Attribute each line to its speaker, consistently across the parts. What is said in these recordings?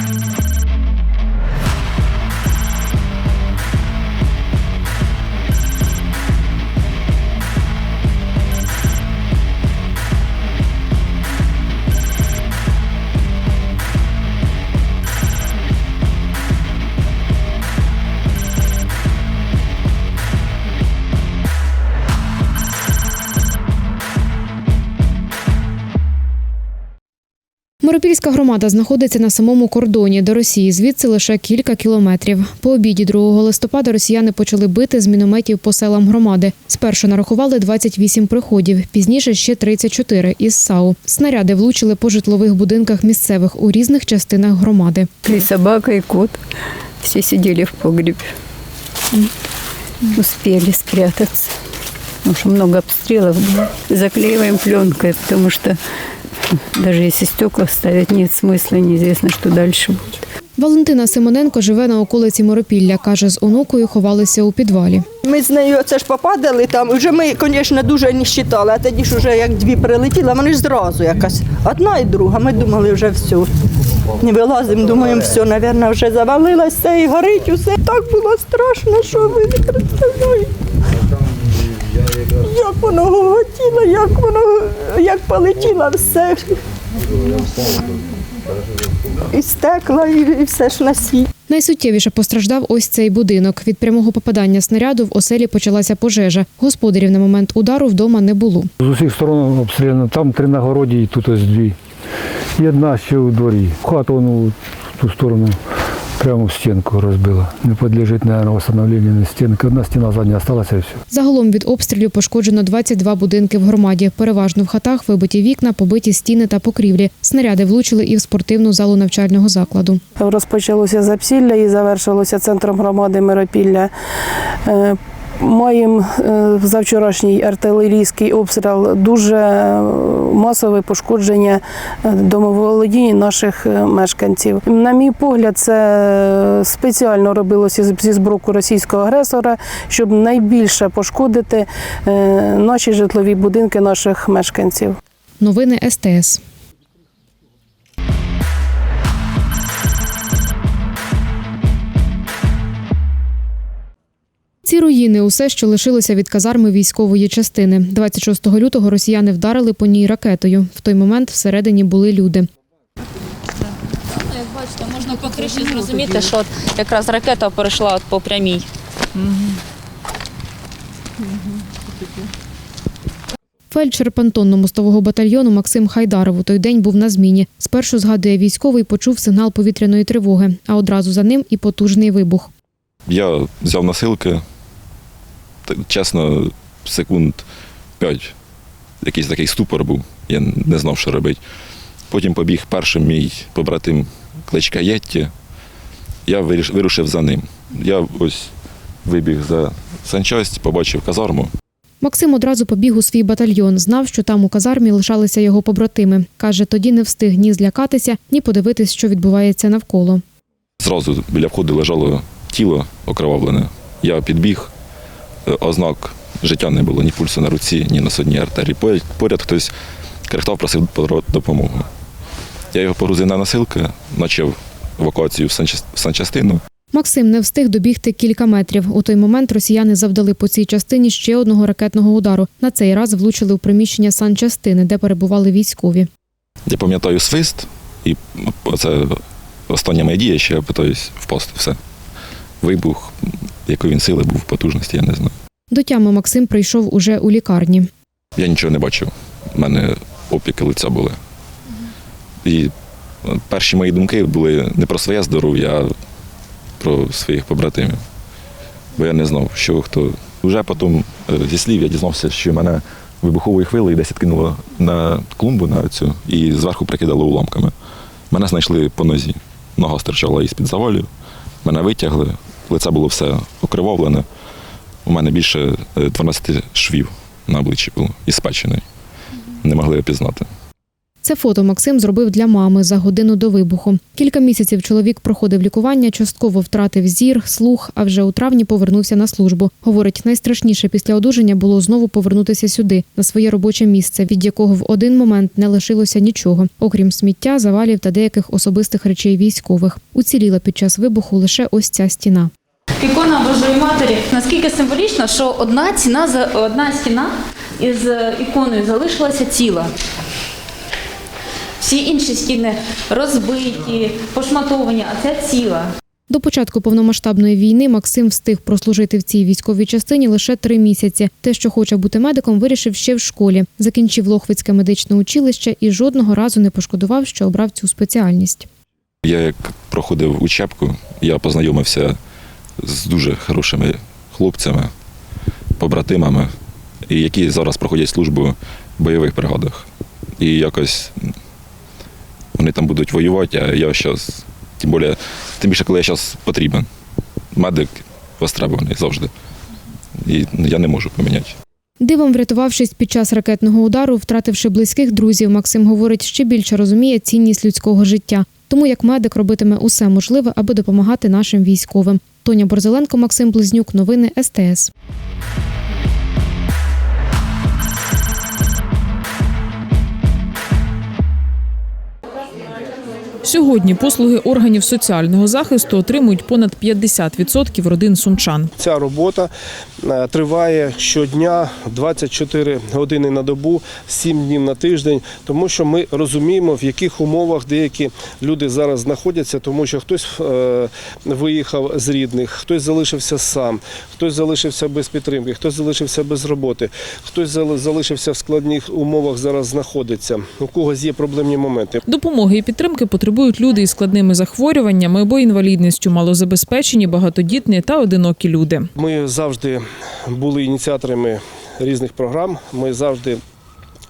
Speaker 1: Thank you. Миропільська громада знаходиться на самому кордоні до Росії, звідси лише кілька кілометрів. По обіді 2 листопада росіяни почали бити з мінометів по селам громади. Спершу нарахували 28 приходів, пізніше ще 34 із САУ. Снаряди влучили по житлових будинках місцевих у різних частинах громади.
Speaker 2: И собака, и кот. Все сидели в погребе. Успели спрятаться. Потому что много обстрелов было. Заклеиваем пленкой, потому что даже если стекла ставить, нет смысла, неизвестно, что дальше будет.
Speaker 1: Валентина Симоненко живе на околиці Моропілля. каже, з онукою ховалися у підвалі.
Speaker 3: Ми з нею оце ж попадали там. Вже ми, звісно, дуже не вважали, а тоді ж вже як дві прилетіли, вони ж зразу якась. Одна і друга. Ми думали, вже все. Не вилазимо, думаємо, все, мабуть, вже завалилось все і горить усе. Так було страшно, що ви не представляєте. Як воно гоготіло, як воно, як полетіло все. І стекла, і, все ж на світ.
Speaker 1: Найсуттєвіше постраждав ось цей будинок. Від прямого попадання снаряду в оселі почалася пожежа. Господарів на момент удару вдома не було.
Speaker 4: З усіх сторон обстріляно. Там три на городі і тут ось дві. І одна ще у дворі. Хату воно в ту сторону прямо в стінку розбила. Не підлежить, мабуть, встановленню на стінки. Одна стіна задня залишилася і все.
Speaker 1: Загалом від обстрілів пошкоджено 22 будинки в громаді. Переважно в хатах вибиті вікна, побиті стіни та покрівлі. Снаряди влучили і в спортивну залу навчального закладу.
Speaker 5: Розпочалося Запсілля і завершилося центром громади Миропілля. Маємо е, за вчорашній артилерійський обстріл дуже е, масове пошкодження е, домоволодінь наших мешканців. На мій погляд, це спеціально робилося зі зброку російського агресора, щоб найбільше пошкодити наші житлові будинки наших мешканців.
Speaker 1: Новини СТС. Ці руїни усе, що лишилося від казарми військової частини. 26 лютого росіяни вдарили по ній ракетою. В той момент всередині були люди.
Speaker 6: Як бачите, можна по криші зрозуміти, що от якраз ракета перейшла от по прямій.
Speaker 1: Фельдшер понтонно-мостового батальйону Максим Хайдаров у той день був на зміні. Спершу згадує військовий, почув сигнал повітряної тривоги, а одразу за ним і потужний вибух.
Speaker 7: Я взяв носилки, Т- чесно, секунд п'ять. Якийсь такий ступор був, я не знав, що робити. Потім побіг першим мій побратим кличка Єтті. Я вирушив за ним. Я ось вибіг за санчасть, побачив казарму.
Speaker 1: Максим одразу побіг у свій батальйон. Знав, що там у казармі лишалися його побратими. Каже, тоді не встиг ні злякатися, ні подивитись, що відбувається навколо.
Speaker 7: Зразу біля входу лежало тіло окровавлене. Я підбіг, ознак життя не було, ні пульсу на руці, ні на судній артерії. Поряд, хтось крихтав, просив про допомогу. Я його погрузив на носилки, почав евакуацію в санчас- в санчастину.
Speaker 1: Максим не встиг добігти кілька метрів. У той момент росіяни завдали по цій частині ще одного ракетного удару. На цей раз влучили у приміщення санчастини, де перебували військові.
Speaker 7: Я пам'ятаю свист, і це остання моя дія, що я питаюсь впасти. Все. Вибух, якої він сили був, потужності, я не знаю.
Speaker 1: До тями Максим прийшов уже у лікарні.
Speaker 7: Я нічого не бачив. У мене опіки лиця були. І е, перші мої думки були не про своє здоров'я, а про своїх побратимів. Бо я не знав, що хто. Вже потім е, зі слів я дізнався, що мене вибуховою хвилею десь відкинуло на клумбу на цю і зверху прикидало уламками. Мене знайшли по нозі. Нога стирчала із-під завалів. Мене витягли, лице було все окривавлене. У мене більше е, 12 швів на обличчі було і спечений. Не могли опізнати.
Speaker 1: Це фото Максим зробив для мами за годину до вибуху. Кілька місяців чоловік проходив лікування, частково втратив зір, слух, а вже у травні повернувся на службу. Говорить, найстрашніше після одужання було знову повернутися сюди, на своє робоче місце, від якого в один момент не лишилося нічого, окрім сміття, завалів та деяких особистих речей військових. Уціліла під час вибуху лише ось ця стіна.
Speaker 6: Ікона Божої Матері наскільки символічно, що одна ціна за одна стіна із е, іконою залишилася ціла. Всі інші стіни розбиті, пошматовані, а ця ціла.
Speaker 1: До початку повномасштабної війни Максим встиг прослужити в цій військовій частині лише три місяці. Те, що хоче бути медиком, вирішив ще в школі. Закінчив Лохвицьке медичне училище і жодного разу не пошкодував, що обрав цю спеціальність.
Speaker 7: Я як проходив учебку, я познайомився з дуже хорошими хлопцями, побратимами, і які зараз проходять службу в бойових бригадах. І якось вони там будуть воювати, а я зараз, тим більше, тим більше, коли я зараз потрібен. Медик востребований завжди. І я не можу поміняти.
Speaker 1: Дивом врятувавшись під час ракетного удару, втративши близьких друзів, Максим говорить, ще більше розуміє цінність людського життя. Тому як медик робитиме усе можливе, аби допомагати нашим військовим. Тоня Борзеленко, Максим Близнюк, новини СТС.
Speaker 8: Сьогодні послуги органів соціального захисту отримують понад 50% родин сумчан.
Speaker 9: Ця робота е, триває щодня 24 години на добу, 7 днів на тиждень, тому що ми розуміємо, в яких умовах деякі люди зараз знаходяться, тому що хтось е, виїхав з рідних, хтось залишився сам, хтось залишився без підтримки, хтось залишився без роботи, хтось залишився в складних умовах, зараз знаходиться. У когось є проблемні моменти.
Speaker 8: Допомоги і підтримки потребують люди із складними захворюваннями або інвалідністю, малозабезпечені, багатодітні та одинокі люди.
Speaker 9: Ми завжди були ініціаторами різних програм. Ми завжди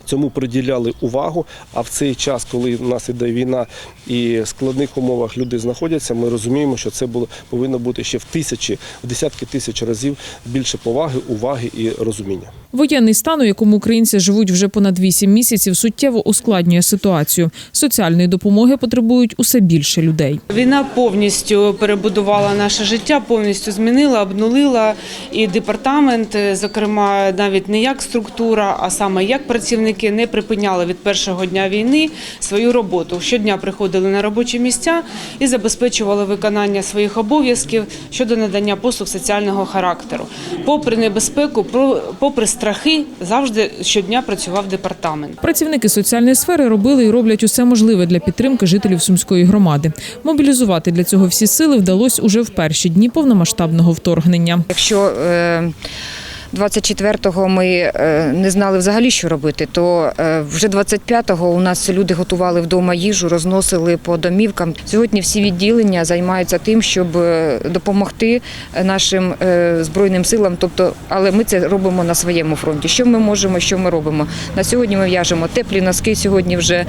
Speaker 9: цьому приділяли увагу. А в цей час, коли в нас іде війна і в складних умовах люди знаходяться, ми розуміємо, що це було повинно бути ще в тисячі, в десятки тисяч разів більше поваги, уваги і розуміння.
Speaker 8: Воєнний стан, у якому українці живуть вже понад 8 місяців, суттєво ускладнює ситуацію. Соціальної допомоги потребують усе більше людей.
Speaker 10: Війна повністю перебудувала наше життя, повністю змінила, обнулила і департамент, зокрема, навіть не як структура, а саме як працівники не припиняли від першого дня війни свою роботу. Щодня приходили на робочі місця і забезпечували виконання своїх обов'язків щодо надання послуг соціального характеру. Попри небезпеку, про- попри страхи, завжди щодня працював департамент.
Speaker 8: Працівники соціальної сфери робили і роблять усе можливе для підтримки жителів сумської громади. Мобілізувати для цього всі сили вдалося уже в перші дні повномасштабного вторгнення.
Speaker 11: Якщо е, 24-го ми е, не знали взагалі, що робити, то е, вже 25-го у нас люди готували вдома їжу, розносили по домівкам. Сьогодні всі відділення займаються тим, щоб е, допомогти нашим збройним силам. Тобто, але ми це робимо на своєму фронті. Що ми можемо, що ми робимо? На сьогодні ми в'яжемо теплі носки. Сьогодні вже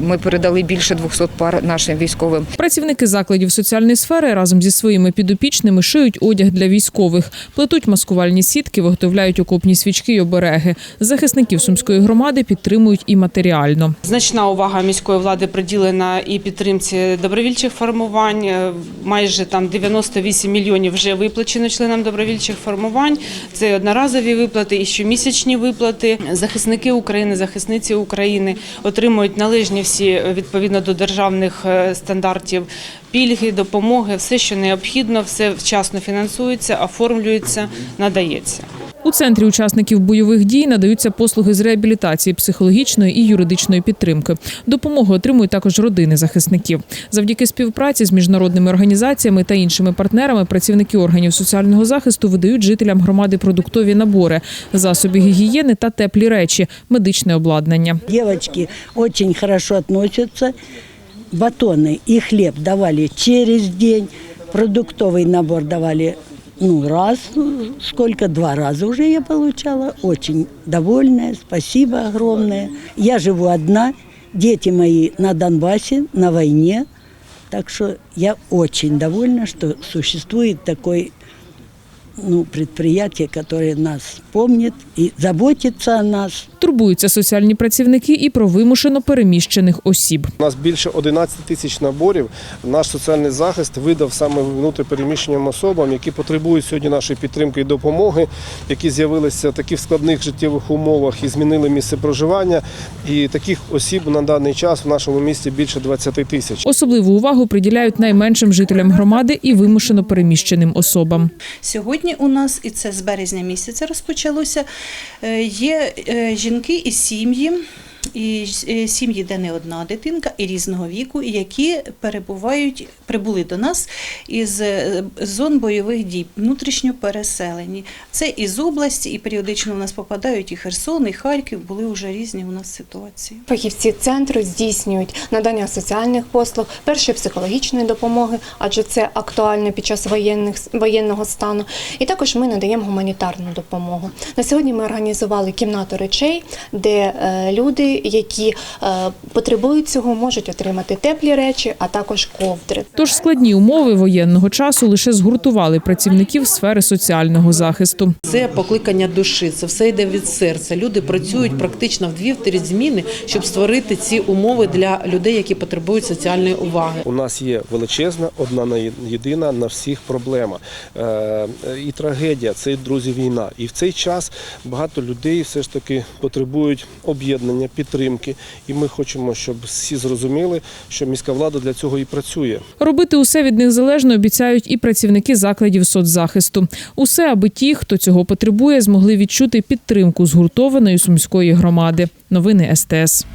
Speaker 11: ми передали більше 200 пар нашим військовим.
Speaker 8: Працівники закладів соціальної сфери разом зі своїми підопічними шиють одяг для військових, плетуть маскувальні сітки, виготовляють окопні свічки й обереги. Захисників сумської громади підтримують і матеріально.
Speaker 10: Значна увага міської влади приділена і підтримці добровільчих формувань. Е, Майже там 98 мільйонів вже виплачено членам добровільчих формувань. Це одноразові виплати і щомісячні виплати. Захисники України, захисниці України отримують належні всі е, відповідно до державних е, стандартів. Пільги, допомоги, все, що необхідно, все вчасно фінансується, оформлюється, надається.
Speaker 8: У центрі учасників бойових дій надаються послуги з реабілітації, психологічної і юридичної підтримки. Допомогу отримують також родини захисників. Завдяки співпраці з міжнародними організаціями та іншими партнерами працівники органів соціального захисту видають жителям громади продуктові набори, засоби гігієни та теплі речі, медичне обладнання.
Speaker 12: Девочки очень хорошо относятся. Батоны и хлеб давали через день. Продуктовый набор давали ну, раз, ну, сколько, два раза уже я получала. Очень довольная, спасибо огромное. Я живу одна, дети мои на Донбассе, на войне. Так что я очень довольна, что существует такой ну, предприятие, которое нас помнит и заботится о нас.
Speaker 8: Турбуються соціальні працівники і про вимушено переміщених осіб.
Speaker 9: У нас більше 11 тисяч наборів. Наш соціальний захист видав саме внутріпереміщеним особам, які потребують сьогодні нашої підтримки і допомоги, які з'явилися такі в складних життєвих умовах і змінили місце проживання. І таких осіб на даний час в нашому місті більше 20 тисяч.
Speaker 8: Особливу увагу приділяють найменшим жителям громади і вимушено переміщеним особам.
Speaker 13: Сьогодні у нас, і це з березня місяця розпочалося, е, є е, жінки і сім'ї. І е, сім'ї, де не одна дитинка, і різного віку, які перебувають, прибули до нас із е, зон бойових дій, внутрішньо переселені. Це із області, і періодично у нас попадають і Херсон, і Харків. Були вже різні у нас ситуації.
Speaker 14: Фахівці центру здійснюють надання соціальних послуг, першої психологічної допомоги, адже це актуально під час воєнних воєнного стану. І також ми надаємо гуманітарну допомогу. На сьогодні ми організували кімнату речей, де е, люди, які е, потребують цього, можуть отримати теплі речі, а також ковдри.
Speaker 8: Тож складні умови воєнного часу лише згуртували працівників сфери соціального захисту.
Speaker 15: Це покликання душі, це все йде від серця. Люди працюють практично в дві-три зміни, щоб створити ці умови для людей, які потребують соціальної уваги.
Speaker 9: У нас є величезна, одна на єдина на всіх проблема. Е, І трагедія це друзі війна. І в цей час багато людей все ж таки потребують об'єднання, підтримки. І ми хочемо, щоб всі зрозуміли, що міська влада для цього і працює.
Speaker 8: Робити усе від них залежно обіцяють і працівники закладів соцзахисту. Усе, аби ті, хто цього потребує, змогли відчути підтримку згуртованої сумської громади. Новини СТС.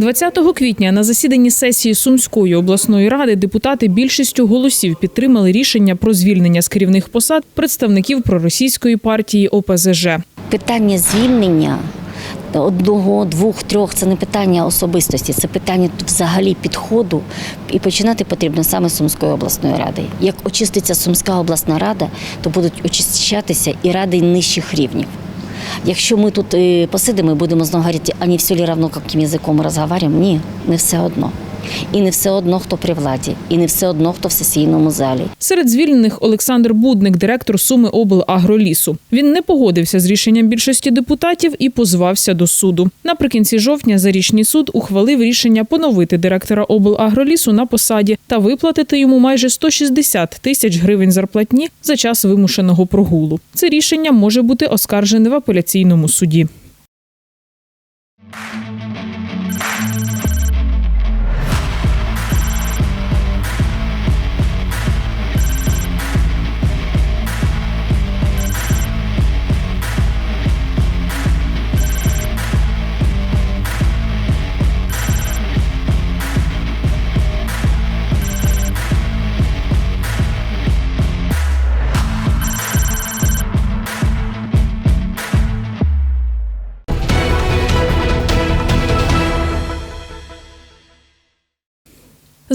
Speaker 8: 20 квітня на засіданні сесії Сумської обласної ради депутати більшістю голосів підтримали рішення про звільнення з керівних посад представників проросійської партії ОПЗЖ.
Speaker 16: Питання звільнення одного, двох, трьох це не питання особистості, це питання взагалі підходу. І починати потрібно саме Сумської обласної ради. Як очиститься Сумська обласна рада, то будуть очищатися і ради нижчих рівнів. Якщо ми тут е, посидимо і будемо знову говорити, а не все ли равно, яким язиком ми розмовляємо, ні, не все одно. І не все одно, хто при владі, і не все одно, хто в сесійному залі.
Speaker 8: Серед звільнених Олександр Будник, директор Суми облагролісу. Він не погодився з рішенням більшості депутатів і позвався до суду. Наприкінці жовтня зарічний суд ухвалив рішення поновити директора облагролісу на посаді та виплатити йому майже 160 тисяч гривень зарплатні за час вимушеного прогулу. Це рішення може бути оскаржене в апеляційному суді.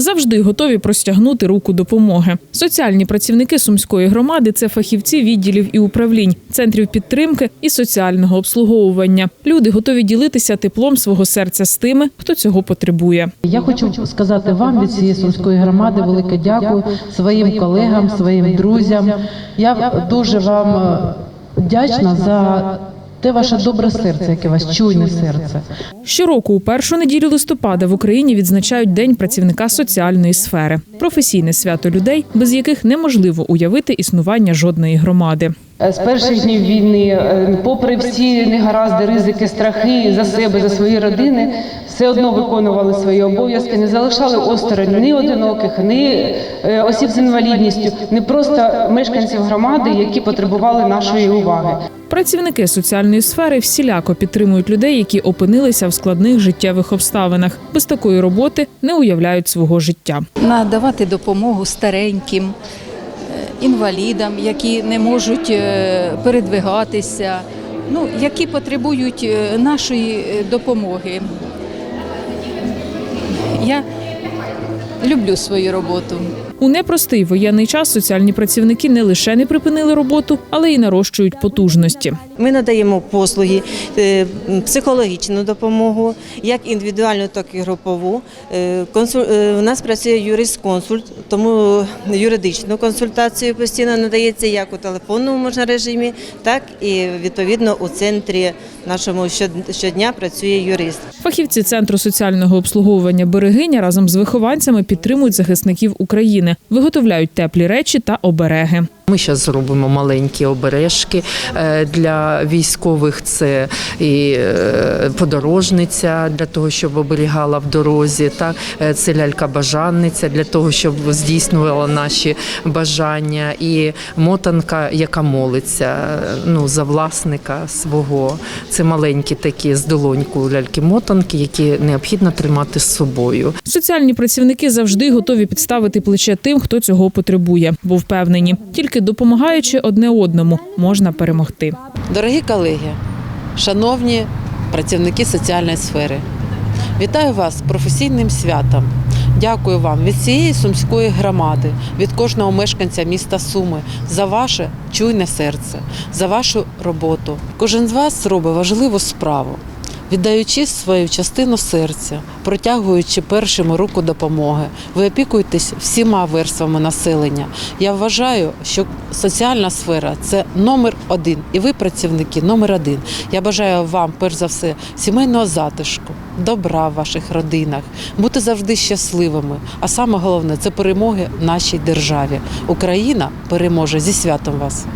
Speaker 8: Завжди готові простягнути руку допомоги. Соціальні працівники сумської громади це фахівці відділів і управлінь, центрів підтримки і соціального обслуговування. Люди готові ділитися теплом свого серця з тими, хто цього потребує.
Speaker 17: Я хочу сказати вам від цієї сумської громади велике дякую своїм колегам, своїм друзям. Я дуже вам е, вдячна за те ваше добре серце, яке вас чуйне серце.
Speaker 8: Щороку у першу неділю листопада в Україні відзначають День працівника соціальної сфери професійне свято людей, без яких неможливо уявити існування жодної громади.
Speaker 17: З перших днів війни, е, попри всі негаразди, ризики, страхи за себе, за свої родини, все одно виконували свої обов'язки, не залишали осторонь ні одиноких, ні е, осіб з інвалідністю, не просто мешканців громади, які потребували нашої уваги.
Speaker 8: Працівники соціальної сфери всіляко підтримують людей, які опинилися в складних життєвих обставинах. Без такої роботи не уявляють свого життя.
Speaker 18: надавати допомогу стареньким, е, інвалідам, які не можуть е, передвигатися, ну, які потребують е, нашої е, допомоги. Я люблю свою роботу.
Speaker 8: У непростий воєнний час соціальні працівники не лише не припинили роботу, але й нарощують потужності.
Speaker 19: Ми надаємо послуги, е, психологічну допомогу, як індивідуальну, так і групову. Е, консуль- е, У нас працює юрист-консульт, тому юридичну консультацію постійно надається як у телефонному можна режимі, так і відповідно у центрі нашому щодня працює юрист.
Speaker 8: Фахівці центру соціального обслуговування берегиня разом з вихованцями підтримують захисників України, виготовляють теплі речі та обереги.
Speaker 20: Ми зараз зробимо маленькі обережки е, для військових. Це і е, подорожниця для того, щоб оберігала в дорозі. Та е, це лялька-бажанниця для того, щоб здійснювала наші бажання, і мотанка, яка молиться ну за власника свого. Це маленькі такі з долоньку ляльки-мотанки, які необхідно тримати з собою.
Speaker 8: Соціальні працівники завжди готові підставити плече тим, хто цього потребує, бо впевнені, тільки допомагаючи одне одному, можна перемогти.
Speaker 15: Дорогі колеги, шановні працівники соціальної сфери, вітаю вас з професійним святом. Дякую вам від цієї сумської громади, від кожного мешканця міста Суми за ваше чуйне серце, за вашу роботу. Кожен з вас робить важливу справу, віддаючи свою частину серця, протягуючи першими руку допомоги. Ви опікуєтесь всіма верствами населення. Я вважаю, що соціальна сфера це номер один, і ви працівники номер один. Я бажаю вам, перш за все, сімейного затишку, добра в ваших родинах, бути завжди щасливими. А саме головне це перемоги в нашій державі. Україна переможе зі святом вас.